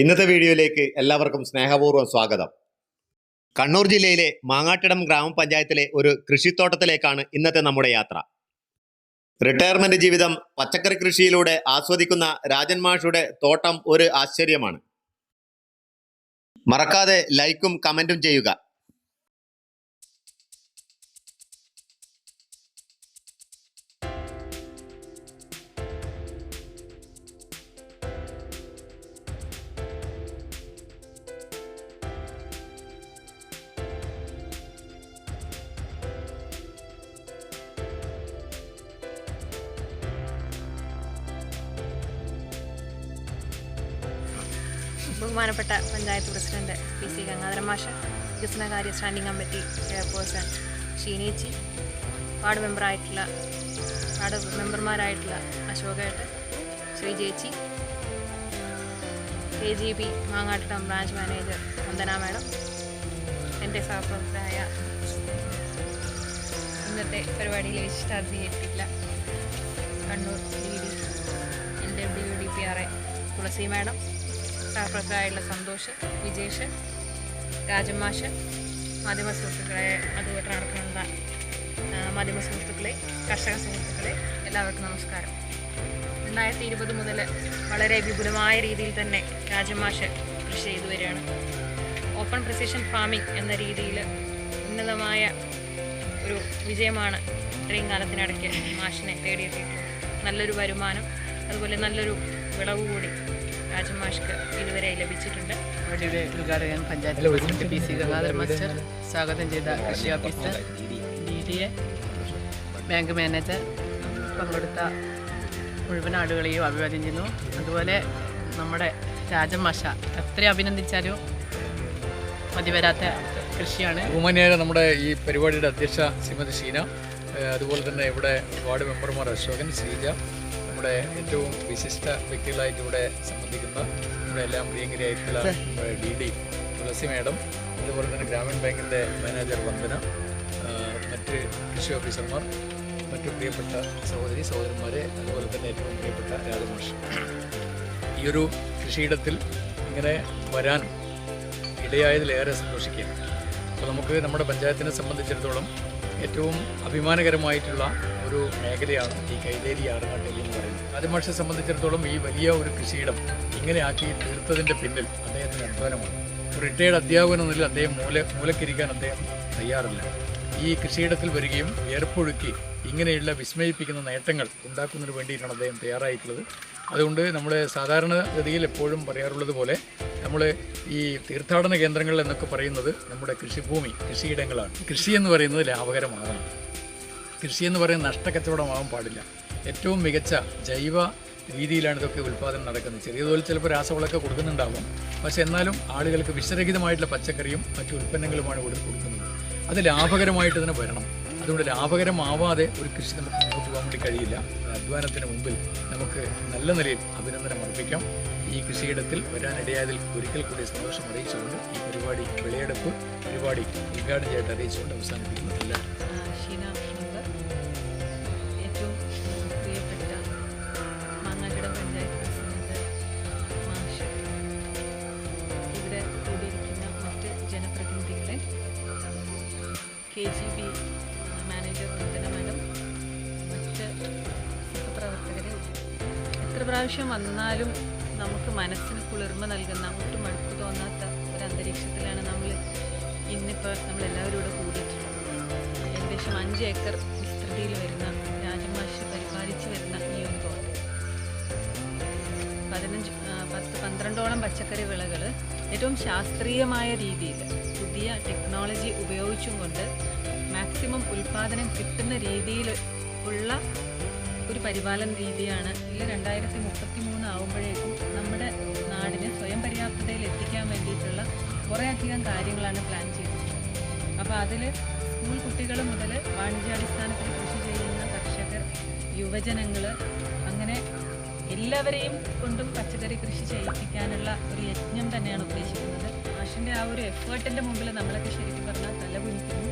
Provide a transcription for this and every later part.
ഇന്നത്തെ വീഡിയോയിലേക്ക് എല്ലാവർക്കും സ്നേഹപൂർവം സ്വാഗതം. കണ്ണൂർ ജില്ലയിലെ മാങ്ങാട്ടിടം ഗ്രാമപഞ്ചായത്തിലെ ഒരു കൃഷിത്തോട്ടത്തിലേക്കാണ് ഇന്നത്തെ നമ്മുടെ യാത്ര. റിട്ടയർമെന്റ് ജീവിതം പച്ചക്കറി കൃഷിയിലൂടെ ആസ്വദിക്കുന്ന രാജൻ മാഷുടെ തോട്ടം ഒരു ആശ്ചര്യമാണ്. മറക്കാതെ ലൈക്കും കമന്റും ചെയ്യുക. ബഹുമാനപ്പെട്ട panchayat president P C Gangadharan മാഷ വികസനകാര്യ സ്റ്റാൻഡിംഗ് കമ്മിറ്റി ചെയർപേഴ്സൺ ഷീനേച്ചി വാർഡ് മെമ്പറായിട്ടുള്ള വാർഡ് മെമ്പർമാരായിട്ടുള്ള അശോകേട്ട് ശ്രീജേച്ചി K G B Mangattam branch manager Vandana madam എന്റെ സഹപ്രവർത്തകരായ ഇന്നത്തെ പരിപാടിയിൽ വിശിഷ്ടാതിഥിയെത്തിയില്ല കണ്ണൂർ ഡി ഡി എന്റെ D D P R A Thulasi madam സഹപ്രവർത്തകരായുള്ള Santhosh Vijesh രാജമാഷ് മാധ്യമ സുഹൃത്തുക്കളെ അതുമായിട്ട് നടക്കുന്ന മാധ്യമ സുഹൃത്തുക്കളെ കർഷക സുഹൃത്തുക്കളെ എല്ലാവർക്കും നമസ്കാരം. രണ്ടായിരത്തി ഇരുപത് മുതൽ വളരെ വിപുലമായ രീതിയിൽ തന്നെ രാജമാഷ് കൃഷി ചെയ്തു വരികയാണ്. ഓപ്പൺ പ്രിസിഷൻ ഫാമിംഗ് എന്ന രീതിയിൽ ഉന്നതമായ ഒരു വിജയമാണ് ഇത്രയും കാലത്തിനിടയ്ക്ക് മാഷിനെ തേടിയെത്തിയിട്ടുള്ളത്. നല്ലൊരു വരുമാനം അതുപോലെ നല്ലൊരു വിളവ് കൂടി രാജമാഷ്ക്ക് ഇതുവരെ ലഭിച്ചിട്ടുണ്ട്. ഇവിടെ ഉദ്ഘാടകൻ panchayat president P C Gangadhara master സ്വാഗതം ചെയ്ത കൃഷി officer D D A bank manager പങ്കെടുത്ത മുഴുവൻ ആളുകളെയും അഭിവാദ്യം ചെയ്യുന്നു. അതുപോലെ നമ്മുടെ രാജമാഷ എത്ര അഭിനന്ദിച്ചാലും മതി വരാത്ത കൃഷിയാണ്. ഉമനേര നമ്മുടെ ഈ പരിപാടിയുടെ അധ്യക്ഷ ശ്രീമതി ഷീന അതുപോലെ തന്നെ ഇവിടെ വാർഡ് മെമ്പർമാർ അശോകൻ ശ്രീജ നമ്മുടെ ഏറ്റവും വിശിഷ്ട വ്യക്തികളായിട്ട് ഇവിടെ സംബന്ധിക്കുന്ന നമ്മുടെ എല്ലാം പ്രിയങ്കരിയായിട്ടുള്ള ഡി ഡി തുളസി മാഡം അതുപോലെ തന്നെ ഗ്രാമീൺ ബാങ്കിന്റെ മാനേജർ വന്ദന മറ്റ് കൃഷി ഓഫീസർമാർ മറ്റു പ്രിയപ്പെട്ട സഹോദരി സഹോദരന്മാരെ അതുപോലെ തന്നെ ഏറ്റവും പ്രിയപ്പെട്ട രാജമോഷൻ ഈ ഒരു കൃഷിയിടത്തിൽ ഇങ്ങനെ വരാൻ ഇടയായതിലേറെ സന്തോഷിക്കുകയാണ്. അപ്പോൾ നമുക്ക് നമ്മുടെ പഞ്ചായത്തിനെ സംബന്ധിച്ചിടത്തോളം ഏറ്റവും അഭിമാനകരമായിട്ടുള്ള ഒരു മേഖലയാണ് ഈ കൈതേരി ആറുകാട്ടേരി എന്ന് പറയുന്നത്. ആദ്യമാഷെ സംബന്ധിച്ചിടത്തോളം ഈ വലിയ ഒരു കൃഷിയിടം ഇങ്ങനെ ആക്കി തീർത്തതിന്റെ പിന്നിൽ അദ്ദേഹത്തിന്റെ അധ്വാനമാണ്. ഒരു റിട്ടയർഡ് അധ്യാപകൻ എന്ന നിലയിൽ അദ്ദേഹം മൂല മൂലക്കിരിക്കാൻ അദ്ദേഹം തയ്യാറില്ല. ഈ കൃഷിയിടത്തിൽ വരികയും ഏർപ്പൊഴുക്കി ഇങ്ങനെയുള്ള വിസ്മയിപ്പിക്കുന്ന നേട്ടങ്ങൾ ഉണ്ടാക്കുന്നതിന് വേണ്ടിയിട്ടാണ് അദ്ദേഹം തയ്യാറായിട്ടുള്ളത്. അതുകൊണ്ട് നമ്മൾ സാധാരണഗതിയിൽ എപ്പോഴും പറയാറുള്ളത് പോലെ നമ്മൾ ഈ തീർത്ഥാടന കേന്ദ്രങ്ങൾ എന്നൊക്കെ പറയുന്നത് നമ്മുടെ കൃഷിഭൂമി കൃഷിയിടങ്ങളാണ്. കൃഷി എന്ന് പറയുന്നത് ലാഭകരമാകണം. കൃഷി എന്ന് പറയുന്നത് നഷ്ടക്കച്ചവടമാകാൻ പാടില്ല. ഏറ്റവും മികച്ച ജൈവ രീതിയിലാണ് ഇതൊക്കെ ഉൽപ്പാദനം നടക്കുന്നത്. ചെറിയ തോതിൽ ചിലപ്പോൾ രാസവളമൊക്കെ കൊടുക്കുന്നുണ്ടാവും. പക്ഷെ എന്നാലും ആളുകൾക്ക് വിഷരഹിതമായിട്ടുള്ള പച്ചക്കറിയും മറ്റു ഉൽപ്പന്നങ്ങളുമാണ് ഇവിടെ കൊടുക്കുന്നത്. അത് ലാഭകരമായിട്ട് തന്നെ വരണം. അതുകൊണ്ട് ലാഭകരമാവാതെ ഒരു കൃഷി നമുക്ക് മുന്നോട്ട് പോകാൻ വേണ്ടി കഴിയില്ല. അധ്വാനത്തിന് മുമ്പിൽ നമുക്ക് നല്ല നിലയിൽ അഭിനന്ദനം അർപ്പിക്കാം. ഈ കൃഷിയിടത്തിൽ വരാനിടയായതിൽ ഒരിക്കൽ കൂടി സന്തോഷം അറിയിച്ചുകൊണ്ട് ഈ പരിപാടി വിളയെടുപ്പ് പരിപാടി ഉദ്ഘാടനം ചെയ്തിട്ട് അറിയിച്ചുകൊണ്ട് അവസാനിപ്പിക്കുന്നു. K G B manager Vandana madam. മറ്റ് പ്രവർത്തകരെ എത്ര പ്രാവശ്യം വന്നാലും നമുക്ക് മനസ്സിന് കുളിർമ നൽകുന്ന ഒട്ടും മടുപ്പ് തോന്നാത്ത ഒരു അന്തരീക്ഷത്തിലാണ് നമ്മൾ ഇന്നിപ്പോൾ നമ്മളെല്ലാവരും ഇവിടെ കൂടിയിട്ടുള്ളത്. ഏകദേശം അഞ്ച് ഏക്കർ വിസ്തൃതിയിൽ വരുന്ന രാജമാഷ് പരിപാലിച്ച് വരുന്ന ഈ ഒരു തോട്ടം. പതിനഞ്ച് പത്ത് പന്ത്രണ്ടോളം പച്ചക്കറി വിളകൾ ഏറ്റവും ശാസ്ത്രീയമായ രീതിയിൽ പുതിയ ടെക്നോളജി ഉപയോഗിച്ചും കൊണ്ട് മാക്സിമം ഉൽപാദനം കിട്ടുന്ന രീതിയിൽ ഉള്ള ഒരു പരിപാലന രീതിയാണ് ഇതിൽ രണ്ടായിരത്തി മുപ്പത്തി മൂന്ന് ആകുമ്പോഴേക്കും നമ്മുടെ നാടിനെ സ്വയം പര്യാപ്തതയിൽ എത്തിക്കാൻ വേണ്ടിയിട്ടുള്ള കുറേയധികം കാര്യങ്ങളാണ് പ്ലാൻ ചെയ്തിട്ടുള്ളത്. അപ്പോൾ അതിൽ സ്കൂൾ കുട്ടികൾ മുതൽ വാണിജ്യാടിസ്ഥാനത്തിൽ കൃഷി ചെയ്യുന്ന കർഷകർ യുവജനങ്ങൾ അങ്ങനെ എല്ലാവരെയും കൊണ്ടും പച്ചക്കറി കൃഷി ചെയ്യിപ്പിക്കാനുള്ള ഒരു യജ്ഞം തന്നെയാണ് ഉദ്ദേശിക്കുന്നത്. മാഷിന്റെ ആ ഒരു എഫേർട്ടിന്റെ മുമ്പിൽ നമ്മളൊക്കെ ശരിക്കും പറഞ്ഞാൽ തലകുനിക്കുന്നു.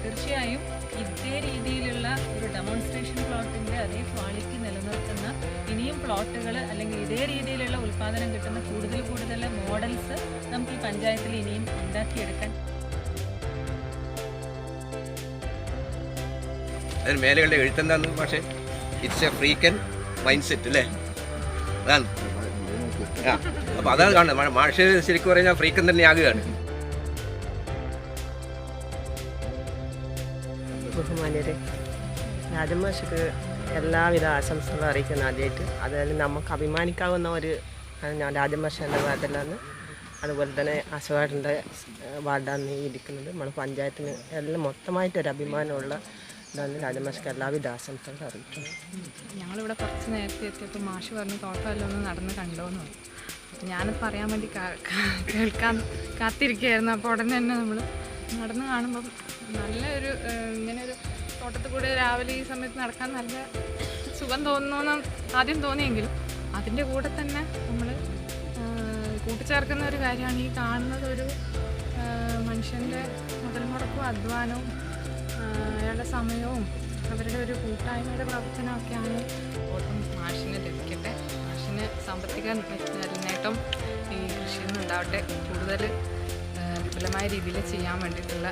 തീർച്ചയായും ഇതേ രീതിയിലുള്ള ഒരു ഡെമോൺസ്ട്രേഷൻ പ്ലോട്ടിന്റെ അതേ ക്വാളിറ്റി നിലനിർത്തുന്ന ഇനിയും പ്ലോട്ടുകൾ അല്ലെങ്കിൽ ഇതേ രീതിയിലുള്ള ഉൽപ്പാദനം കിട്ടുന്ന കൂടുതൽ കൂടുതൽ മോഡൽസ് നമുക്ക് ഈ പഞ്ചായത്തിൽ ഇനിയും ഉണ്ടാക്കിയെടുക്കാൻ അതിന് മേലെയുള്ള എഴുത്തെന്താന്ന് പക്ഷേ it's a freaking mind set അല്ലേ? അതാണ്. ആ. അപ്പോൾ അതാണ് കാണുന്നത്. മാഷ് ശരിക്കും പറഞ്ഞാൽ ഫ്രീക്കം തന്നെ ആകുകയാണ്. ബഹുമാന്യരെ രാജമാഷക്ക് എല്ലാവിധ ആശംസകളും അറിയിക്കുന്നു ആദ്യമായിട്ട്. അതായത് നമുക്ക് അഭിമാനിക്കാവുന്ന ഒരു ഞാൻ രാജമാഷ എന്ന വാർഡിലാണ്. അതുപോലെ തന്നെ അശോകാടിന്റെ വാർഡാണ് ഈ ഇരിക്കുന്നത്. നമ്മുടെ പഞ്ചായത്തിന് എല്ലാം മൊത്തമായിട്ടൊരു അഭിമാനമുള്ള ഇതാണ് രാജമാഷക്ക് എല്ലാവിധ ആശംസകളും അറിയിക്കുന്നത് ഞങ്ങളിവിടെ കുറച്ച് നേരത്തെ എത്തിയപ്പോൾ മാഷ് പറഞ്ഞ് തോട്ടമല്ലോ ഒന്ന് നടന്ന് കണ്ടോന്ന് പറഞ്ഞു ഞാനത് പറയാൻ വേണ്ടി കേൾക്കാൻ കാത്തിരിക്കുകയായിരുന്നു. അപ്പോൾ ഉടനെ തന്നെ നമ്മൾ നടന്ന് കാണുമ്പം നല്ലൊരു ഇങ്ങനെ ഒരു തോട്ടത്തിൽ കൂടെ രാവിലെ ഈ സമയത്ത് നടക്കാൻ നല്ല സുഖം തോന്നുന്നു ആദ്യം തോന്നിയെങ്കിലും അതിന്റെ കൂടെ തന്നെ നമ്മൾ കൂട്ടിച്ചേർക്കുന്ന ഒരു കാര്യമാണ് ഈ കാണുന്നത് ഒരു മനുഷ്യന്റെ മുതൽ മുടക്കും അധ്വാനവും അയാളുടെ സമയവും അവരുടെ ഒരു കൂട്ടായ്മയുടെ പ്രവർത്തനമൊക്കെയാണ് മാഷിന് സാമ്പത്തിക നേട്ടം ഈ കൃഷിയിൽ നിന്ന് ഉണ്ടാവട്ടെ. കൂടുതൽ വിപുലമായ രീതിയിൽ ചെയ്യാൻ വേണ്ടിയിട്ടുള്ള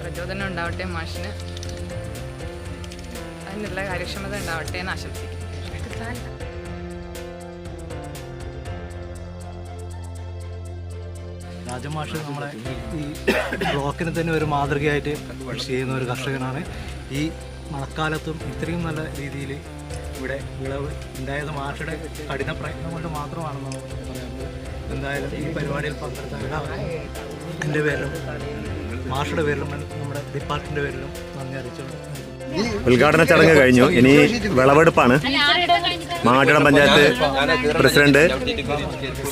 പ്രചോദനം ഉണ്ടാവട്ടെ മാഷിന്. അതിനുള്ള കാര്യക്ഷമത ഉണ്ടാവട്ടെ എന്ന് ആശംസിക്കുന്നു. രാജമാഷ് നമ്മളെ ഈ ബ്ലോക്കിന് തന്നെ ഒരു മാതൃകയായിട്ട് കൃഷി ചെയ്യുന്ന ഒരു കർഷകനാണ്. ഈ മഴക്കാലത്തും ഇത്രയും നല്ല രീതിയിൽ ഇവിടെ വിളവ് ഉണ്ടായത് മാഷയുടെ കഠിന പ്രയത്നം കൊണ്ട് മാത്രമാണെന്ന് പറയുന്നത്. എന്തായാലും ഈ പരിപാടിയിൽ പങ്കെടുത്ത എല്ലാവർക്കും എന്റെ പേരിലും മാഷയുടെ പേരിലും നമ്മുടെ ഡിപ്പാർട്ട്മെന്റ് പേരിലും നന്ദി അറിയിച്ചുകൊണ്ട് ഉദ്ഘാടന ചടങ്ങ് കഴിഞ്ഞു. ഇനി വിളവെടുപ്പാണ്. Mattidam panchayat president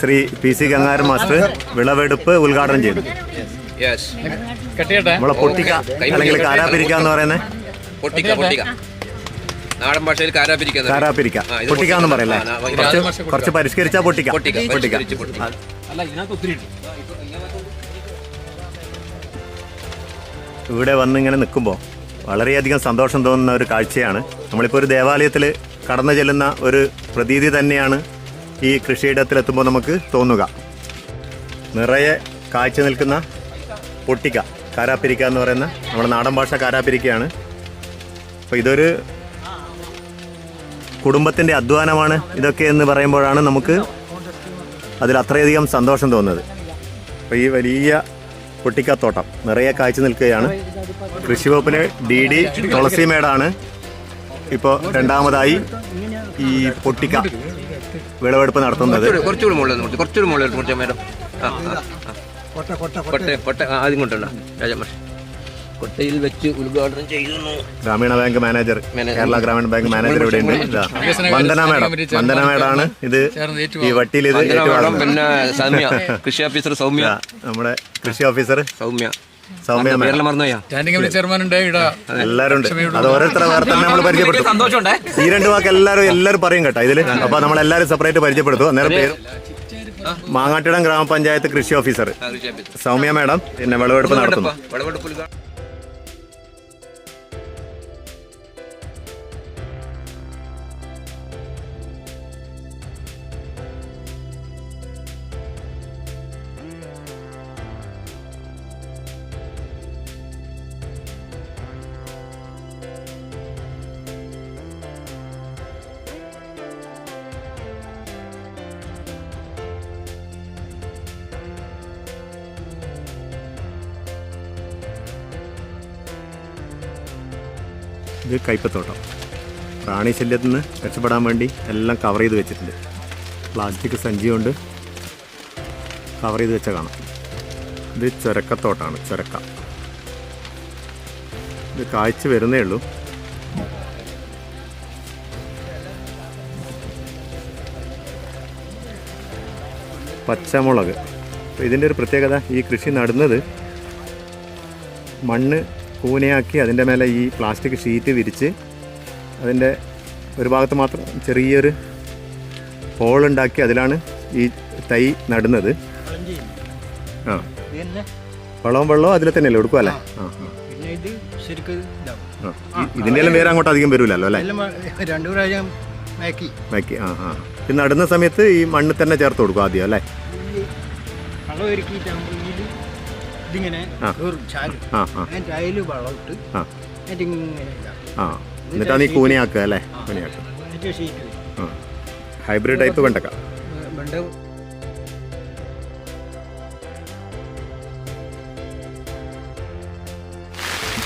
Shri P C Gangaran master വിളവെടുപ്പ് ഉദ്ഘാടനം ചെയ്തു. യെസ് കെട്ടിയട്ടെ നമ്മളെ പൊട്ടിക്ക അല്ലെങ്കിൽ കാരാപ്പിരിക്ക എന്ന് പറയുന്നത്? പൊട്ടിക്ക പൊട്ടിക്ക. നാടൻ ഭാഷയിൽ കാരാപിരിക്ക. കാരാപിരിക്ക പൊട്ടിക്കാന്ന് പറയല്ലേ? കുറച്ച് കുറച്ച് പരിഷ്കരിച്ചാ പൊട്ടിക്ക. പൊട്ടിക്ക. ഇവിടെ വന്ന് ഇങ്ങനെ നിൽക്കുമ്പോൾ വളരെയധികം സന്തോഷം തോന്നുന്ന ഒരു കാഴ്ചയാണ്. നമ്മളിപ്പോൾ ഒരു ദേവാലയത്തിൽ കടന്നു ചെല്ലുന്ന ഒരു പ്രതീതി തന്നെയാണ് ഈ കൃഷിയിടത്തിലെത്തുമ്പോൾ നമുക്ക് തോന്നുക. നിറയെ കാഴ്ച നിൽക്കുന്ന പൊട്ടിക്ക കാരാപ്പിരിക്ക എന്ന് പറയുന്ന നമ്മുടെ നാടൻ ഭാഷ കാരാപ്പിരിക്കയാണ് അപ്പോൾ ഇതൊരു കുടുംബത്തിന്റെ അധ്വാനമാണ് ഇതൊക്കെ എന്ന് പറയുമ്പോഴാണ് നമുക്ക് അതിൽ അത്രയധികം സന്തോഷം തോന്നുന്നത്. അപ്പോൾ ഈ വലിയ പൊട്ടിക്കത്തോട്ടം നിറയെ കാഴ്ച നിൽക്കുകയാണ്. കൃഷി വകുപ്പിലെ ഡി ഡി തുളസിമേടാണ് ഇപ്പോൾ രണ്ടാമതായി ഈ പൊട്ടിക്ക വിളവെടുപ്പ് നടത്തുന്നത്. കുറച്ചുകൂടി കുറച്ചുകൂടി മുകളിൽ കുറച്ചുകൂടി മുകളിൽ മേഡം. ആദ്യം കൊണ്ടല്ലോ രാജമാഷ് കൊട്ടയിൽ വെച്ച് ഉദ്ഘാടനം ചെയ്യുന്നു ഗ്രാമീണ ബാങ്ക് മാനേജർ. കേരള ഗ്രാമീണ ബാങ്ക് മാനേജർ ഇവിടെ ഉണ്ട്. ഇതാ. വന്ദന മേഡം വന്ദന മേഡാണ് ഇത് ഈ. വട്ടിയിൽ ഇത്. പിന്നെ സൗമ്യ കൃഷി ഓഫീസർ സൗമ്യ. നമ്മുടെ കൃഷി ഓഫീസർ സൗമ്യ. സൗമ്യ മേഡം പേരെല്ലാം മറന്നുപോയാ? സ്റ്റാൻഡിംഗ് കമ്മിറ്റി ചെയർമാൻ ഉണ്ട് ഇവിടെ എല്ലാവരും ഉണ്ട് അത് ഓരോരുത്തരെ നമ്മൾ പരിചയപ്പെടുത്തും. സന്തോഷമുണ്ടേ. ഈ രണ്ട് വാക്ക് എല്ലാവരും എല്ലാവരും പറയും കേട്ടോ ഇതിൽ. അപ്പൊ നമ്മൾ എല്ലാവരും സെപ്പറേറ്റ് പരിചയപ്പെടുത്തും. അന്നേരം പേര് മാങ്ങാട്ടിടം ഗ്രാമപഞ്ചായത്ത് കൃഷി ഓഫീസർ. കൃഷി ഓഫീസർ. സൗമ്യ മേഡം പിന്നെ വിളവെടുപ്പ് നടത്തുന്നു. ഇത് കൈപ്പത്തോട്ടം. പ്രാണി ശല്യത്തിൽ നിന്ന് രക്ഷപ്പെടാൻ വേണ്ടി എല്ലാം കവർ ചെയ്ത് വെച്ചിട്ടുണ്ട്. പ്ലാസ്റ്റിക് സഞ്ചി കൊണ്ട് കവർ ചെയ്ത് വെച്ച കാണാം. ഇത് ചുരക്കത്തോട്ടാണ് ചുരക്ക. ഇത് കായ്ച്ച് വരുന്നേ ഉള്ളൂ. പച്ചമുളക്. ഇതിന്റെ ഒരു പ്രത്യേകത ഈ കൃഷി നടുന്നത് മണ്ണ് കൂനയാക്കി അതിന്റെ മേലെ ഈ പ്ലാസ്റ്റിക് ഷീറ്റ് വിരിച്ച് അതിന്റെ ഒരു ഭാഗത്ത് മാത്രം ചെറിയൊരു ഹോളുണ്ടാക്കി അതിലാണ് ഈ തൈ നടുന്നത്. ആ. വളവും വെള്ളവും അതിൽ തന്നെയല്ലേ കൊടുക്കുക അല്ലേ? ആ. ഇതിന്റെ എല്ലാം വേറെ അങ്ങോട്ട് അധികം വരില്ലല്ലോ അല്ലേ? രണ്ടു പ്രാവശ്യം മാക്കി ആ ആ. ഇത് നടുന്ന സമയത്ത് ഈ മണ്ണ് തന്നെ ചേർത്ത് കൊടുക്കും ആദ്യം അല്ലേ? ഇതിങ്ങനെ ചാലും. എന്നിട്ട് അതിൽ. എന്നിട്ട് ഇങ്ങനെ എന്നിട്ടാണ് കൂനിയാക്കുക അല്ലേ? കൂനിയാക്കുക. ഹൈബ്രിഡ് ടൈപ്പ് വെണ്ടക്ക. വെണ്ട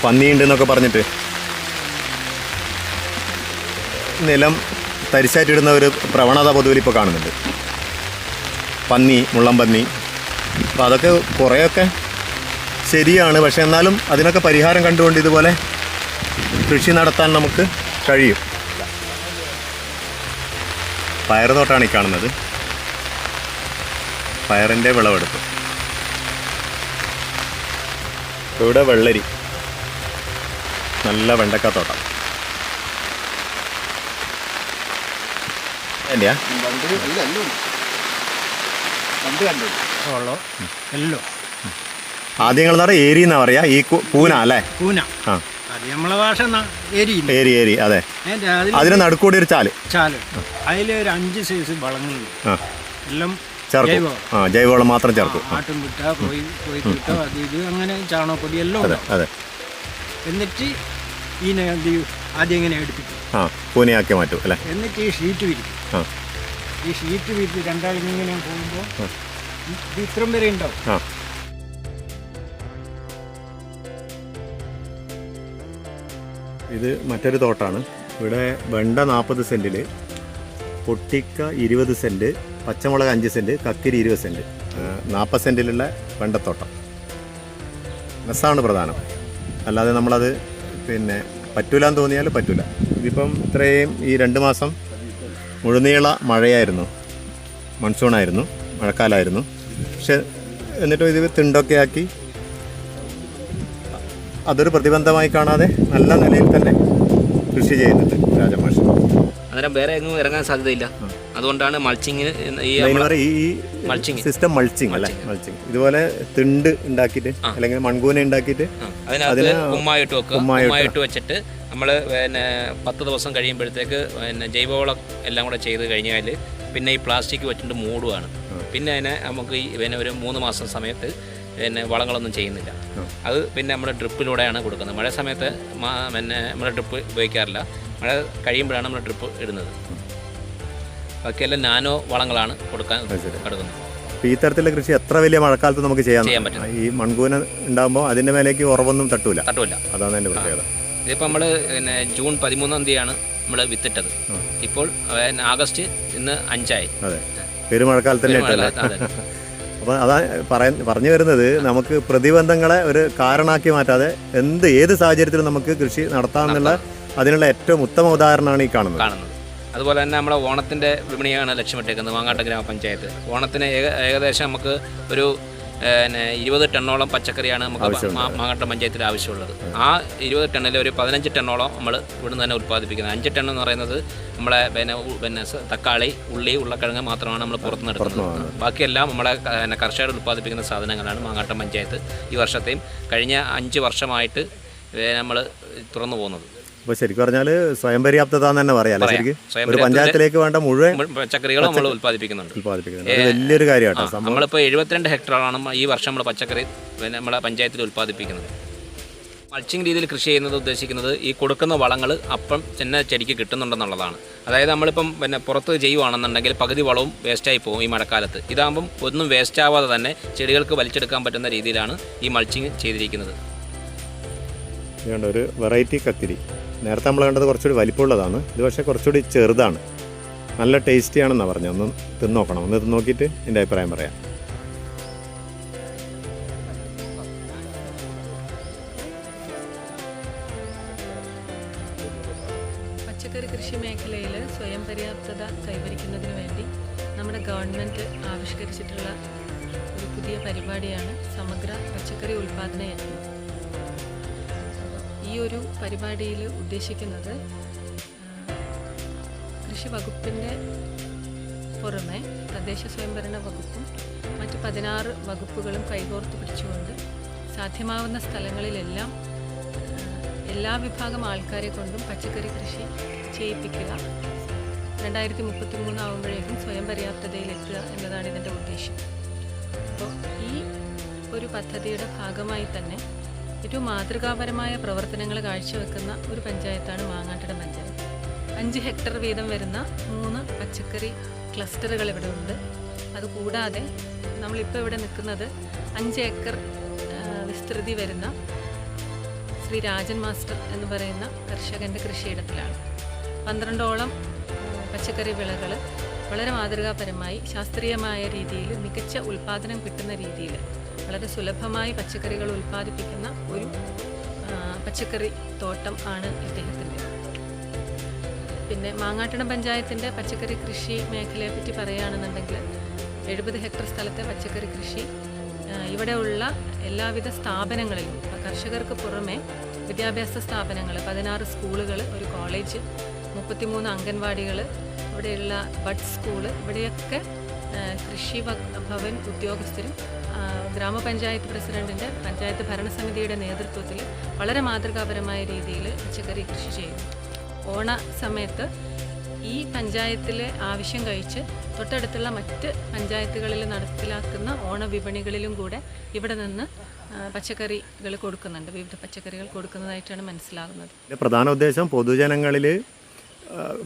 പന്നിയുണ്ട് എന്നൊക്കെ പറഞ്ഞിട്ട്. നിലം തരിശായിട്ടിടുന്ന ഒരു പ്രവണത പൊതുവിൽ ഇപ്പോൾ കാണുന്നുണ്ട്. പന്നി മുള്ളം പന്നി അപ്പോൾ അതൊക്കെ കുറേയൊക്കെ ശരിയാണ്. പക്ഷെ എന്നാലും അതിനൊക്കെ പരിഹാരം കണ്ടുകൊണ്ട് ഇതുപോലെ കൃഷി നടത്താൻ നമുക്ക് കഴിയും. പയർ തോട്ടാണ് ഈ കാണുന്നത്. പയറിന്റെ വിളവെടുപ്പ്. ഇവിടെ വെള്ളരി. നല്ല വെണ്ടക്ക തോട്ടം എല്ലോ എല്ലാം. ആദ്യം നിങ്ങൾ പറയുക ഏരി എന്നാ പറയാ? ഈ പൂന അല്ലേ? പൂന. ആ. അത് നമ്മളെ ഭാഷ എരിയില്ല ഏരി ഏരി അതെ. അതിൽ അതിന് നടുക്കൂടി ഒരു ചാൽ. ചാൽ. അതിൽ ഒരു അഞ്ച് സൈസ് വളങ്ങളുണ്ട്. ആ. എല്ലാം ചേർക്കും. ജൈവവളം. ആ ജൈവവളം മാത്രം ചേർക്കും. ആ, ആട്ടും വിട്ട കോഴി കോഴി വിട്ട അത് ഇത് അങ്ങനെ ചാണകപ്പൊടി എല്ലാം അതെ ഉണ്ടാവും. അതെ. എന്നിട്ട് ഈ ആദ്യം ഇങ്ങനെ എടുപ്പിക്കും ആ കൂനയാക്കി മാറ്റും അല്ലേ? എന്നിട്ട് ഈ ഷീറ്റ് വിരിക്കും. ആ. ഈ ഷീറ്റ് വിരിച്ച് രണ്ടാളിങ്ങനെ പോകുമ്പോൾ ഇത് ഇത്രയും വരെ ഉണ്ടാവും. ആ. ഇത് മറ്റൊരു തോട്ടാണ്. ഇവിടെ വെണ്ട നാൽപ്പത് സെന്റിൽ പൊട്ടിക്ക ഇരുപത് സെന്റ് പച്ചമുളക് അഞ്ച് സെന്റ് കക്കിരി ഇരുപത് സെന്റ് നാൽപ്പത് സെന്റിലുള്ള വെണ്ടത്തോട്ടം. രസമാണ് പ്രധാനം. അല്ലാതെ നമ്മളത് പിന്നെ പറ്റൂല എന്ന് തോന്നിയാൽ പറ്റൂല. ഇതിപ്പം ഇത്രയും ഈ രണ്ട് മാസം മുഴുനീള മഴയായിരുന്നു. മൺസൂണായിരുന്നു മഴക്കാലമായിരുന്നു പക്ഷെ എന്നിട്ടും ഇത് തിണ്ടൊക്കെ ആക്കി അതൊരു പ്രതിബന്ധമായി കാണാതെ നല്ല നിലയിൽ തന്നെ കൃഷി ചെയ്യുന്നുണ്ട് രാജമാഷ്. അന്നേരം വേറെ എങ്ങും ഇറങ്ങാൻ സാധ്യതയില്ല. അതുകൊണ്ടാണ് മൾച്ചിങ് ഈ Mulching. സിസ്റ്റം മൾച്ചിങ് അല്ലേ? മൾച്ചിങ് ഇതുപോലെ തിണ്ട് ഉണ്ടാക്കിയിട്ട് അല്ലെങ്കിൽ മൺകൂന ഉണ്ടാക്കിയിട്ട് ഉമ്മായിട്ട് അതിന് വെക്കുക. കുമ്മായിട്ട് വെച്ചിട്ട് നമ്മൾ പിന്നെ പത്ത് ദിവസം കഴിയുമ്പോഴത്തേക്ക് പിന്നെ ജൈവവളം എല്ലാം കൂടെ ചെയ്ത് കഴിഞ്ഞാൽ പിന്നെ ഈ പ്ലാസ്റ്റിക് വെച്ചിട്ട് മൂടുവാണ്. പിന്നെ അതിനെ നമുക്ക് ഈ പിന്നെ ഒരു മൂന്ന് മാസം സമയത്ത് പിന്നെ വളങ്ങളൊന്നും ചെയ്യുന്നില്ല. അത് പിന്നെ നമ്മൾ ഡ്രിപ്പിലൂടെയാണ് കൊടുക്കുന്നത്. മഴ സമയത്ത് പിന്നെ നമ്മൾ ഡ്രിപ്പ് ഉപയോഗിക്കാറില്ല. മഴ കഴിയുമ്പോഴാണ് നമ്മൾ ഡ്രിപ്പ് ഇടുന്നത്. ബാക്കിയെല്ലാം നാനോ വളങ്ങളാണ് കൊടുക്കാൻ കൊടുക്കുന്നത്. ഈ തരത്തിലുള്ള കൃഷി എത്ര വലിയ മഴക്കാലത്ത് നമുക്ക് ചെയ്യാൻ പറ്റും. ഈ മൺകൂന ഉണ്ടാകുമ്പോൾ അതിന്റെ മേലേക്ക് ഉറവൊന്നും തട്ടൂല? തട്ടൂല. അതാണ് എന്റെ പ്രത്യേകത. ഇതിപ്പോൾ നമ്മൾ പിന്നെ ജൂൺ പതിമൂന്നാം തീയതിയാണ് നമ്മൾ വിത്തിട്ടത്. ഇപ്പോൾ ആഗസ്റ്റ് ഇന്ന് അഞ്ചായി. അതെ. പെരുമഴക്കാലത്ത് തന്നെ അപ്പോൾ അതാ പറയാൻ പറഞ്ഞു വരുന്നത് നമുക്ക് പ്രതിബന്ധങ്ങളെ ഒരു കാരണമാക്കി മാറ്റാതെ എന്ത് ഏത് സാഹചര്യത്തിലും നമുക്ക് കൃഷി നടത്താമെന്നുള്ള അതിനുള്ള ഏറ്റവും ഉത്തമ ഉദാഹരണമാണ് ഈ കാണുന്നത്. കാണുന്നത്. അതുപോലെ തന്നെ നമ്മുടെ ഓണത്തിന്റെ വിപണിയാണ് ലക്ഷ്യമിട്ടേക്കുന്നത്. വാങ്ങാട്ട ഗ്രാമപഞ്ചായത്ത്. ഓണത്തിന് ഏകദേശം നമുക്ക് ഒരു പിന്നെ ഇരുപത് ടണ്ണോളം പച്ചക്കറിയാണ് നമുക്ക് മാങ്ങട്ടം പഞ്ചായത്തിൽ ആവശ്യമുള്ളത്. ആ ഇരുപത് ടണ്ണിൽ ഒരു പതിനഞ്ച് ടണ്ണോളം നമ്മൾ ഇവിടുന്ന് തന്നെ ഉൽപ്പാദിപ്പിക്കുന്നത്. അഞ്ച് ടൺ എന്ന് പറയുന്നത് നമ്മളെ പിന്നെ പിന്നെ തക്കാളി ഉള്ളി ഉരുളക്കിഴങ്ങ് മാത്രമാണ് നമ്മൾ പുറത്തുനിന്ന് എടുക്കുന്നത്. ബാക്കിയെല്ലാം നമ്മളെ പിന്നെ കർഷകർ ഉൽപ്പാദിപ്പിക്കുന്ന സാധനങ്ങളാണ് മാങ്ങാട്ടം പഞ്ചായത്ത് ഈ വർഷത്തെയും കഴിഞ്ഞ അഞ്ച് വർഷമായിട്ട് നമ്മൾ തുറന്നു പോകുന്നത്. അപ്പോൾ ശരിക്കും പറഞ്ഞാൽ സ്വയം പര്യാപ്തത എന്ന് തന്നെ പറയാം. ശരിക്കും? ഒരു പഞ്ചായത്തിലേക്ക് വേണ്ട മുഴുവൻ പച്ചക്കറികളും നമ്മൾ ഉൽപ്പാദിപ്പിക്കുന്നുണ്ട്. വലിയൊരു കാര്യമാണ് നമ്മളിപ്പോൾ എഴുപത്തിരണ്ട് ഹെക്ടറാണ് ഈ വർഷം നമ്മൾ പച്ചക്കറി നമ്മളെ പഞ്ചായത്തിൽ ഉൽപ്പാദിപ്പിക്കുന്നത്. മൾച്ചിങ് രീതിയിൽ കൃഷി ചെയ്യുന്നത് ഉദ്ദേശിക്കുന്നത് ഈ കൊടുക്കുന്ന വളങ്ങൾ അപ്പം തന്നെ ചെടിക്ക് കിട്ടുന്നുണ്ടെന്നുള്ളതാണ്. അതായത് നമ്മളിപ്പം പിന്നെ പുറത്ത് ചെയ്യുവാണെന്നുണ്ടെങ്കിൽ പകുതി വളവും വേസ്റ്റായി പോകും ഈ മഴക്കാലത്ത്. ഇതാകുമ്പം ഒന്നും വേസ്റ്റ് ആവാതെ തന്നെ ചെടികൾക്ക് വലിച്ചെടുക്കാൻ പറ്റുന്ന രീതിയിലാണ് ഈ മൾച്ചിങ് ചെയ്തിരിക്കുന്നത്. ഒരു വെറൈറ്റി കക്കിരി നേരത്തെ നമ്മൾ കണ്ടത് കുറച്ചുകൂടി വലിപ്പമുള്ളതാണ്. ഇത് പക്ഷേ കുറച്ചുകൂടി ചെറുതാണ്. നല്ല ടേസ്റ്റി ആണെന്നാണ് പറഞ്ഞത്. ഒന്ന് തിന്നോക്കണം ഒന്ന് തിന്നോക്കിയിട്ട് എന്റെ അഭിപ്രായം പറയാം. ഉദ്ദേശിക്കുന്നത് കൃഷി വകുപ്പിന്റെ പുറമെ തദ്ദേശ സ്വയംഭരണ വകുപ്പും മറ്റ് പതിനാറ് വകുപ്പുകളും കൈകോർത്ത് പിടിച്ചുകൊണ്ട് സാധ്യമാവുന്ന സ്ഥലങ്ങളിലെല്ലാം എല്ലാ വിഭാഗം ആൾക്കാരെ കൊണ്ടും പച്ചക്കറി കൃഷി ചെയ്യിപ്പിക്കുക. രണ്ടായിരത്തി മുപ്പത്തി മൂന്നാവുമ്പോഴേക്കും സ്വയം പര്യാപ്തതയിലെത്തുക എന്നതാണ് ഇതിന്റെ ഉദ്ദേശം. അപ്പോൾ ഈ ഒരു പദ്ധതിയുടെ ഭാഗമായി തന്നെ ഏറ്റവും മാതൃകാപരമായ പ്രവർത്തനങ്ങൾ കാഴ്ചവെക്കുന്ന ഒരു പഞ്ചായത്താണ് മാങ്ങാട്ടിടം പഞ്ചായത്ത് അഞ്ച് ഹെക്ടർ വീതം വരുന്ന മൂന്ന് പച്ചക്കറി ക്ലസ്റ്ററുകൾ ഇവിടെ ഉണ്ട്. അതുകൂടാതെ നമ്മളിപ്പോൾ ഇവിടെ നിൽക്കുന്നത് അഞ്ച് ഏക്കർ വിസ്തൃതി വരുന്ന ശ്രീ രാജൻ മാസ്റ്റർ എന്ന് പറയുന്ന കർഷകന്റെ കൃഷിയിടത്തിലാണ്. പന്ത്രണ്ടോളം പച്ചക്കറി വിളകൾ വളരെ മാതൃകാപരമായി ശാസ്ത്രീയമായ രീതിയിൽ മികച്ച ഉൽപ്പാദനം കിട്ടുന്ന രീതിയിൽ വളരെ സുലഭമായി പച്ചക്കറികൾ ഉൽപ്പാദിപ്പിക്കുന്ന ഒരു പച്ചക്കറി തോട്ടം ആണ് ഇദ്ദേഹത്തിന്റെ. പിന്നെ മാങ്ങാട്ടണം പഞ്ചായത്തിന്റെ പച്ചക്കറി കൃഷി മേഖലയെ പറ്റി പറയുകയാണെന്നുണ്ടെങ്കിൽ എഴുപത് ഹെക്ടർ സ്ഥലത്തെ പച്ചക്കറി കൃഷി ഇവിടെയുള്ള എല്ലാവിധ സ്ഥാപനങ്ങളിലും കർഷകർക്ക് പുറമെ വിദ്യാഭ്യാസ സ്ഥാപനങ്ങൾ പതിനാറ് സ്കൂളുകൾ ഒരു കോളേജ് മുപ്പത്തിമൂന്ന് അംഗൻവാടികൾ ഇവിടെയുള്ള ബഡ് സ്കൂൾ ഇവിടെയൊക്കെ കൃഷി ഭവൻ ഉദ്യോഗസ്ഥരും ഗ്രാമപഞ്ചായത്ത് പ്രസിഡന്റിന്റെ പഞ്ചായത്ത് ഭരണസമിതിയുടെ നേതൃത്വത്തിൽ വളരെ മാതൃകാപരമായ രീതിയിൽ പച്ചക്കറി കൃഷി ചെയ്യുന്നു. ഓണ സമയത്ത് ഈ പഞ്ചായത്തിലെ ആവശ്യം കഴിച്ച് തൊട്ടടുത്തുള്ള മറ്റ് പഞ്ചായത്തുകളിൽ നടപ്പിലാക്കുന്ന ഓണ വിപണികളിലും കൂടെ ഇവിടെ നിന്ന് പച്ചക്കറികൾ കൊടുക്കുന്നുണ്ട്. വിവിധ പച്ചക്കറികൾ കൊടുക്കുന്നതായിട്ടാണ് മനസ്സിലാകുന്നത്. പ്രധാന ഉദ്ദേശം പൊതുജനങ്ങളിൽ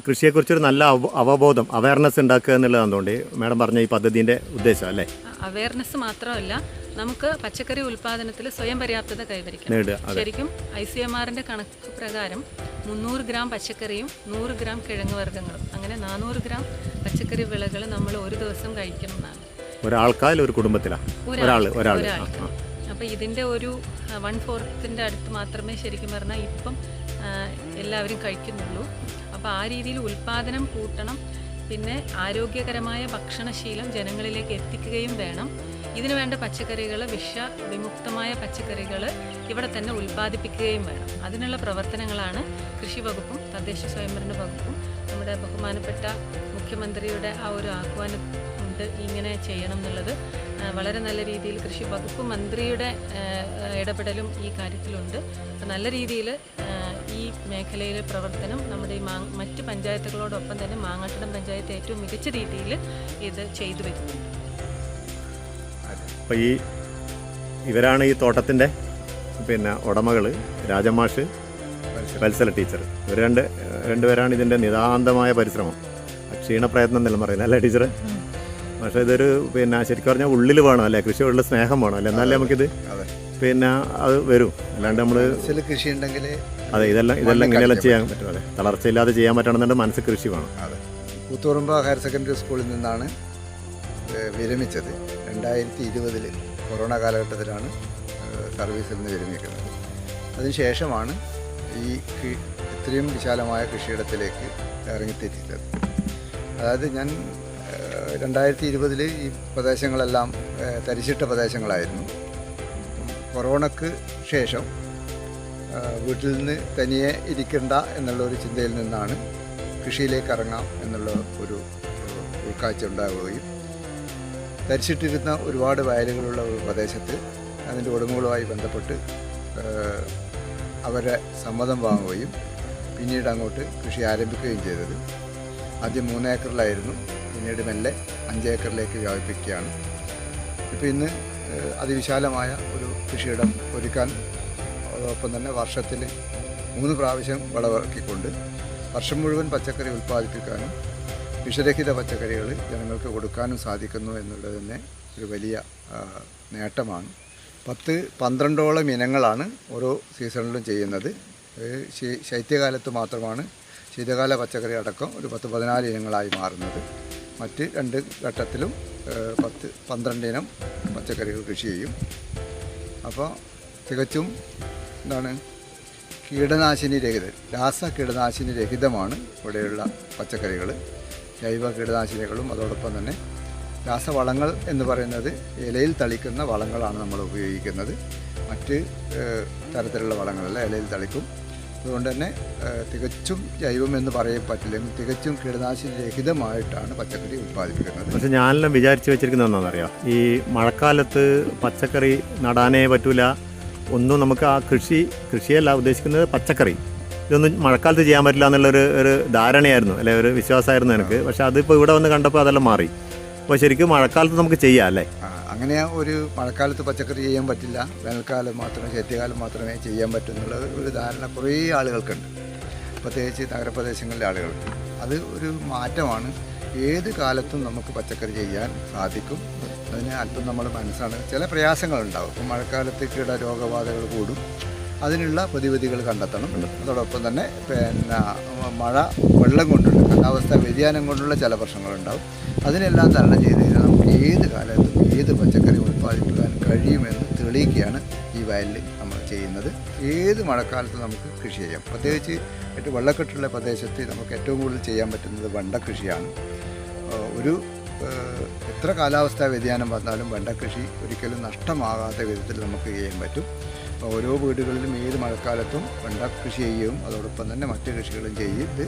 കൃഷിയെക്കുറിച്ചൊരു നല്ല അവബോധം അവയർനെസ് ഉണ്ടാക്കുക എന്നുള്ളതാണെന്നുകൊണ്ട് മാഡം പറഞ്ഞ ഈ പദ്ധതിന്റെ ഉദ്ദേശം അല്ലേ? അവയർനെസ് മാത്രമല്ല നമുക്ക് പച്ചക്കറി ഉൽപ്പാദനത്തിൽ സ്വയം പര്യാപ്തത കൈവരിക്കണം. ശരിക്കും ഐ സി എം ആറിന്റെ കണക്ക് പ്രകാരം മുന്നൂറ് ഗ്രാം പച്ചക്കറിയും നൂറ് ഗ്രാം കിഴങ്ങ് വർഗങ്ങളും അങ്ങനെ നാനൂറ് ഗ്രാം പച്ചക്കറി വിളകൾ നമ്മൾ ഒരു ദിവസം കഴിക്കണം എന്നാണ്. ഒരാൾക്കാൽ ഒരു കുടുംബത്തിലാണ് ഒരാൾ ഒരാൾ. അപ്പോൾ ഇതിന്റെ ഒരു വൺ ഫോർത്തിന്റെ അടുത്ത് മാത്രമേ ശരിക്കും പറഞ്ഞാൽ ഇപ്പം എല്ലാവരും കഴിക്കുന്നുള്ളൂ. അപ്പോൾ ആ രീതിയിൽ ഉൽപ്പാദനം കൂട്ടണം പിന്നെ ആരോഗ്യകരമായ ഭക്ഷണശീലം ജനങ്ങളിലേക്ക് എത്തിക്കുകയും വേണം. ഇതിനു വേണ്ട പച്ചക്കറികൾ വിഷ വിമുക്തമായ പച്ചക്കറികൾ ഇവിടെ തന്നെ ഉൽപ്പാദിപ്പിക്കുകയും വേണം. അതിനുള്ള പ്രവർത്തനങ്ങളാണ് കൃഷി വകുപ്പും തദ്ദേശ സ്വയംഭരണ വകുപ്പും. നമ്മുടെ ബഹുമാനപ്പെട്ട മുഖ്യമന്ത്രിയുടെ ആ ഒരു ആഹ്വാനം ഉണ്ട് ഇങ്ങനെ ചെയ്യണം എന്നുള്ളത്. വളരെ നല്ല രീതിയിൽ കൃഷി വകുപ്പ് മന്ത്രിയുടെ ഇടപെടലും ഈ കാര്യത്തിലുണ്ട്. നല്ല രീതിയിൽ ഈ മേഖലയിലെ പ്രവർത്തനം നമ്മുടെ ഈ മാ മറ്റ് പഞ്ചായത്തുകളോടൊപ്പം തന്നെ മാങ്ങാട്ടിടം പഞ്ചായത്ത് ഏറ്റവും മികച്ച രീതിയിൽ ഇത് ചെയ്തു വരുന്നുണ്ട്. അപ്പോൾ ഈ ഇവരാണ് ഈ തോട്ടത്തിന്റെ പിന്നെ ഉടമകൾ രാജമാഷ് വത്സല ടീച്ചർ ഇവർ രണ്ട് രണ്ടുപേരാണ് ഇതിന്റെ നിതാന്തമായ പരിശ്രമം. ക്ഷീണപ്രയത്നം എന്നെല്ലാം പറയുന്നത് അല്ലേ ടീച്ചർ പക്ഷേ ഇതൊരു പിന്നെ ശരിക്കും പറഞ്ഞാൽ ഉള്ളിൽ വേണം അല്ലേ? കൃഷിയോടുള്ള സ്നേഹം വേണം അല്ലേ? എന്നാലേ നമുക്കിത് അതെ. പിന്നെ അത് വരും. അല്ലാണ്ട് നമ്മൾ കൃഷി ഉണ്ടെങ്കിൽ അതെ ഇതെല്ലാം ഇതെല്ലാം ഇങ്ങനെയെല്ലാം ചെയ്യാൻ പറ്റും അതെ. തളർച്ചയില്ലാതെ ചെയ്യാൻ പറ്റണമെന്നുണ്ടെങ്കിൽ മനസ്സ് കൃഷി വേണം. അതെ. കൂത്തുപറമ്പ് ഹയർ സെക്കൻഡറി സ്കൂളിൽ നിന്നാണ് വിരമിച്ചത്. രണ്ടായിരത്തി ഇരുപതിൽ കൊറോണ കാലഘട്ടത്തിലാണ് സർവീസിൽ നിന്ന് വിരമിക്കുന്നത്. അതിനുശേഷമാണ് ഈ ഇത്രയും വിശാലമായ കൃഷിയിടത്തിലേക്ക് ഇറങ്ങിത്തിരിച്ചത്. അതായത് ഞാൻ രണ്ടായിരത്തി ഇരുപതിൽ ഈ പ്രദേശങ്ങളെല്ലാം തരിച്ചിട്ട പ്രദേശങ്ങളായിരുന്നു. കൊറോണക്ക് ശേഷം വീട്ടിൽ നിന്ന് തനിയെ ഇരിക്കണ്ട എന്നുള്ള ഒരു ചിന്തയിൽ നിന്നാണ് കൃഷിയിലേക്ക് ഇറങ്ങാം എന്നുള്ള ഒരു ഉൾക്കാഴ്ച ഉണ്ടാവുകയും തരിച്ചിട്ടിരുന്ന ഒരുപാട് വയലുകളുള്ള ഒരു പ്രദേശത്ത് അതിന്റെ ഉടമകളുമായി ബന്ധപ്പെട്ട് അവരെ സമ്മതം വാങ്ങുകയും പിന്നീട് അങ്ങോട്ട് കൃഷി ആരംഭിക്കുകയും ചെയ്തത്. ആദ്യം മൂന്ന് ഏക്കറിലായിരുന്നു. പിന്നീട് മെല്ലെ അഞ്ച് ഏക്കറിലേക്ക് വ്യാപിപ്പിക്കുകയാണ്. ഇപ്പോൾ ഇന്ന് അതിവിശാലമായ ഒരു കൃഷിയിടം ഒരുക്കാൻ അതോടൊപ്പം തന്നെ വർഷത്തിൽ മൂന്ന് പ്രാവശ്യം വിളവിറക്കിക്കൊണ്ട് വർഷം മുഴുവൻ പച്ചക്കറി ഉൽപ്പാദിപ്പിക്കാനും വിഷരഹിത പച്ചക്കറികൾ ജനങ്ങൾക്ക് കൊടുക്കാനും സാധിക്കുന്നു എന്നുള്ളത് തന്നെ ഒരു വലിയ നേട്ടമാണ്. പത്ത് പന്ത്രണ്ടോളം ഇനങ്ങളാണ് ഓരോ സീസണിലും ചെയ്യുന്നത്. ശൈത്യകാലത്ത് മാത്രമാണ് ശീതകാല പച്ചക്കറി അടക്കം ഒരു പത്ത് പതിനാല് ഇനങ്ങളായി മാറുന്നത്. മറ്റ് രണ്ട് ഘട്ടത്തിലും പത്ത് പന്ത്രണ്ട് ഇനം പച്ചക്കറികൾ കൃഷി ചെയ്യും. അപ്പോൾ തികച്ചും എന്താണ് കീടനാശിനി രഹിത രാസ കീടനാശിനി രഹിതമാണ് ഇവിടെയുള്ള പച്ചക്കറികൾ ജൈവ കീടനാശിനികളും അതോടൊപ്പം തന്നെ രാസവളങ്ങൾ എന്ന് പറയുന്നത് ഇലയിൽ തളിക്കുന്ന വളങ്ങളാണ് നമ്മൾ ഉപയോഗിക്കുന്നത്. മറ്റ് തരത്തിലുള്ള വളങ്ങളല്ല ഇലയിൽ തളിക്കും. അതുകൊണ്ട് തന്നെ തികച്ചും ജൈവം എന്ന് പറയാൻ പറ്റില്ലെങ്കിൽ തികച്ചും കീടനാശിനി രഹിതമായിട്ടാണ് പച്ചക്കറി ഉൽപ്പാദിപ്പിക്കുന്നത്. പക്ഷേ ഞാനെല്ലാം വിചാരിച്ചു വെച്ചിരിക്കുന്നത് എന്താണെന്നറിയോ? ഈ മഴക്കാലത്ത് പച്ചക്കറി നടാനേ പറ്റൂല. ഒന്നും നമുക്ക് ആ കൃഷി കൃഷിയല്ല ഉദ്ദേശിക്കുന്നത് പച്ചക്കറി. ഇതൊന്നും മഴക്കാലത്ത് ചെയ്യാൻ പറ്റില്ല എന്നുള്ളൊരു ഒരു ധാരണയായിരുന്നു അല്ലെ? ഒരു വിശ്വാസമായിരുന്നു എനിക്ക്. പക്ഷെ അതിപ്പോൾ ഇവിടെ വന്ന് കണ്ടപ്പോൾ അതെല്ലാം മാറി. അപ്പോൾ ശരിക്കും മഴക്കാലത്ത് നമുക്ക് ചെയ്യാം അല്ലേ? അങ്ങനെ ഒരു മഴക്കാലത്ത് പച്ചക്കറി ചെയ്യാൻ പറ്റില്ല. വേനൽക്കാലം മാത്രമേ ശൈത്യകാലം മാത്രമേ ചെയ്യാൻ പറ്റുന്നുള്ള ഒരു ധാരണ കുറേ ആളുകൾക്കുണ്ട്. പ്രത്യേകിച്ച് നഗരപ്രദേശങ്ങളിലെ ആളുകൾ. അത് ഒരു മാറ്റമാണ്. ഏത് കാലത്തും നമുക്ക് പച്ചക്കറി ചെയ്യാൻ സാധിക്കും. അതിന് അല്പം നമ്മൾ മനസ്സാണ്. ചില പ്രയാസങ്ങളുണ്ടാവും. ഇപ്പം മഴക്കാലത്ത് കീട രോഗബാധകൾ കൂടും. അതിനുള്ള പ്രതിവിധികൾ കണ്ടെത്തണം. അതോടൊപ്പം തന്നെ പിന്നെ മഴ വെള്ളം കൊണ്ടുള്ള കാലാവസ്ഥ വ്യതിയാനം കൊണ്ടുള്ള ചില പ്രശ്നങ്ങളുണ്ടാവും. അതിനെല്ലാം തരണം ചെയ്ത് കഴിഞ്ഞാൽ നമുക്ക് ഏത് കാലത്തും ഏത് പച്ചക്കറി ഉൽപ്പാദിപ്പിക്കാൻ കഴിയുമെന്ന് തെളിയിക്കുകയാണ് ഈ വയലിൽ നമ്മൾ ചെയ്യുന്നത്. ഏത് മഴക്കാലത്ത് നമുക്ക് കൃഷി ചെയ്യാം. പ്രത്യേകിച്ച് ഏറ്റവും വെള്ളക്കെട്ടുള്ള പ്രദേശത്ത് നമുക്ക് ഏറ്റവും കൂടുതൽ ചെയ്യാൻ പറ്റുന്നത് വെണ്ട കൃഷിയാണ്. ഒരു എത്ര കാലാവസ്ഥാ വ്യതിയാനം വന്നാലും വെണ്ട കൃഷി ഒരിക്കലും നഷ്ടമാകാത്ത വിധത്തിൽ നമുക്ക് ചെയ്യാൻ പറ്റും. ഓരോ വീടുകളിലും ഏത് മഴക്കാലത്തും വെണ്ട കൃഷി ചെയ്യുകയും അതോടൊപ്പം തന്നെ മറ്റ് കൃഷികളും ചെയ്ത്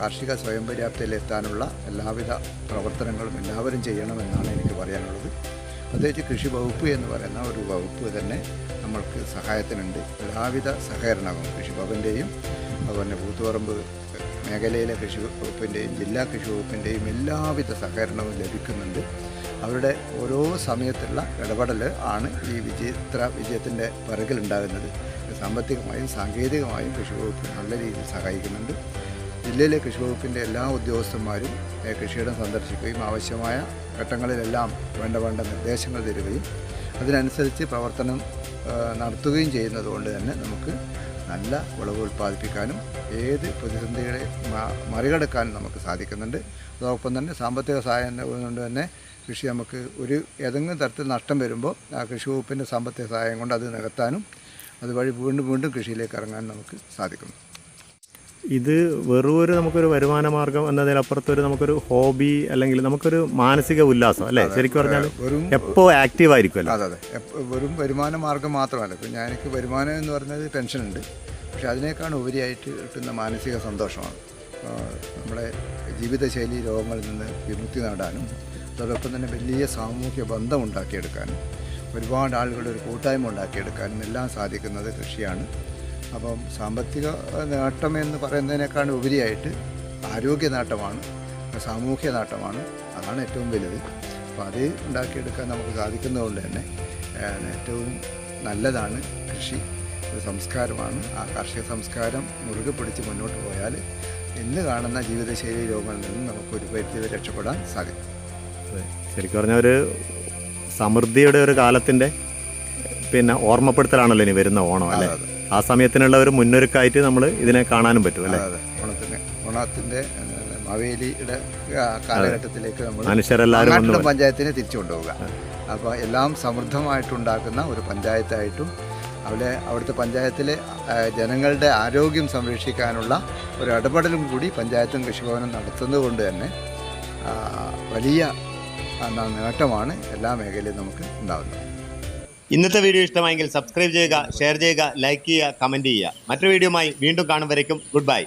കാർഷിക സ്വയം പര്യാപ്തയിലെത്താനുള്ള എല്ലാവിധ പ്രവർത്തനങ്ങളും എല്ലാവരും ചെയ്യണമെന്നാണ് എനിക്ക് പറയാനുള്ളത്. പ്രത്യേകിച്ച് കൃഷി വകുപ്പ് എന്ന് പറയുന്ന ഒരു വകുപ്പ് തന്നെ നമ്മൾക്ക് സഹായത്തിനുണ്ട്. എല്ലാവിധ സഹകരണവും കൃഷിഭവന്റെയും അതുപോലെ കൂത്തുപറമ്പ് മേഖലയിലെ കൃഷി വകുപ്പിന്റെയും ജില്ലാ കൃഷി വകുപ്പിന്റെയും എല്ലാവിധ സഹകരണവും ലഭിക്കുന്നുണ്ട്. അവരുടെ ഓരോ സമയത്തുള്ള ഇടപെടൽ ആണ് ഈ വിജയത്ര വിജയത്തിന്റെ പിറകിലുണ്ടാകുന്നത് സാമ്പത്തികമായും സാങ്കേതികമായും കൃഷി വകുപ്പ് നല്ല രീതിയിൽ സഹായിക്കുന്നുണ്ട്. ജില്ലയിലെ കൃഷി വകുപ്പിന്റെ എല്ലാ ഉദ്യോഗസ്ഥന്മാരും കൃഷിയിടം സന്ദർശിക്കുകയും ആവശ്യമായ ഘട്ടങ്ങളിലെല്ലാം വേണ്ട വേണ്ട നിർദ്ദേശങ്ങൾ തരികയും അതിനനുസരിച്ച് പ്രവർത്തനം നടത്തുകയും ചെയ്യുന്നത് കൊണ്ട് തന്നെ നമുക്ക് നല്ല വിളവ് ഉൽപ്പാദിപ്പിക്കാനും ഏത് പ്രതിസന്ധികളെ മറികടക്കാനും നമുക്ക് സാധിക്കുന്നുണ്ട്. അതോടൊപ്പം തന്നെ സാമ്പത്തിക സഹായം കൊണ്ട് തന്നെ കൃഷി നമുക്ക് ഒരു ഏതെങ്കിലും തരത്തിൽ നഷ്ടം വരുമ്പോൾ ആ കൃഷി വകുപ്പിന്റെ സാമ്പത്തിക സഹായം കൊണ്ട് അത് നികത്താനും അതുവഴി വീണ്ടും വീണ്ടും കൃഷിയിലേക്ക് ഇറങ്ങാൻ നമുക്ക് സാധിക്കുന്നു. ഇത് വെറും ഒരു നമുക്കൊരു വരുമാന മാർഗം എന്നതിനപ്പുറത്ത് ഒരു നമുക്കൊരു ഹോബി അല്ലെങ്കിൽ നമുക്കൊരു മാനസിക ഉല്ലാസം അല്ലേ? ശരിക്കും പറഞ്ഞാൽ വെറും എപ്പോൾ ആക്റ്റീവ് ആയിരിക്കുമല്ലോ? അതെ അതെ. വെറും വരുമാന മാർഗം മാത്രമല്ല. ഇപ്പം ഞാൻ എനിക്ക് വരുമാനം എന്ന് പറഞ്ഞത് ടെൻഷനുണ്ട് പക്ഷെ അതിനേക്കാൾ ഉപരിയായിട്ട് കിട്ടുന്ന മാനസിക സന്തോഷമാണ്. നമ്മുടെ ജീവിതശൈലി രോഗങ്ങളിൽ നിന്ന് വിമുക്തി നേടാനും അതോടൊപ്പം തന്നെ വലിയ സാമൂഹ്യ ബന്ധം ഉണ്ടാക്കിയെടുക്കാനും ഒരുപാട് ആളുകളുടെ ഒരു കൂട്ടായ്മ ഉണ്ടാക്കിയെടുക്കാനും എല്ലാം സാധിക്കുന്നത് കൃഷിയാണ്. അപ്പം സാമ്പത്തിക നേട്ടം എന്ന് പറയുന്നതിനേക്കാൾ ഉപരിയായിട്ട് ആരോഗ്യ നേട്ടമാണ് സാമൂഹ്യ നേട്ടമാണ്. അതാണ് ഏറ്റവും വലുത്. അപ്പോൾ അത് ഉണ്ടാക്കിയെടുക്കാൻ നമുക്ക് സാധിക്കുന്നതുകൊണ്ട് തന്നെ ഏറ്റവും നല്ലതാണ് കൃഷി. ഒരു സംസ്കാരമാണ്. ആ കാർഷിക സംസ്കാരം മുറുകെ പിടിച്ച് മുന്നോട്ട് പോയാൽ ഇന്ന് കാണുന്ന ജീവിതശൈലി രോഗങ്ങളിൽ നിന്ന് നമുക്ക് ഒരു പരിധി രക്ഷപ്പെടാൻ സാധിക്കും. ശരിക്കും പറഞ്ഞ ഒരു സമൃദ്ധിയുടെ ഒരു കാലത്തിന്റെ പിന്നെ ഓർമ്മപ്പെടുത്തലാണല്ലോ ഇനി വരുന്ന ഓണം അല്ലേ? ആ സമയത്തിനുള്ള ഒരു മുന്നൊരുക്കായിട്ട് നമ്മൾ ഇതിനെ കാണാനും പറ്റും അല്ലേ? ഓണത്തിന്റെ ഓണത്തിന് ഓണത്തിന്റെ മാവേലിയുടെ കാലഘട്ടത്തിലേക്ക് നമ്മൾ മനുഷ്യരെല്ലാവരും പഞ്ചായത്തിനെ തിരിച്ചു കൊണ്ടുപോവുക. അപ്പോൾ എല്ലാം സമൃദ്ധമായിട്ടുണ്ടാക്കുന്ന ഒരു പഞ്ചായത്തായിട്ടും അവിടെ അവിടുത്തെ പഞ്ചായത്തിലെ ജനങ്ങളുടെ ആരോഗ്യം സംരക്ഷിക്കാനുള്ള ഒരു ഇടപെടലും കൂടി പഞ്ചായത്തും കൃഷിഭവനും നടത്തുന്നത് കൊണ്ട് തന്നെ വലിയ നേട്ടമാണ് എല്ലാ മേഖലയിലും നമുക്ക് ഉണ്ടാകുന്നത് ഇന്നത്തെ വീഡിയോ ഇഷ്ടമായെങ്കിൽ സബ്സ്ക്രൈബ് ചെയ്യുക ഷെയർ ചെയ്യുക ലൈക്ക് ചെയ്യുക കമന്റ് ചെയ്യുക. മറ്റൊരു വീഡിയോയുമായി വീണ്ടും കാണും വരയ്ക്കും. Good bye.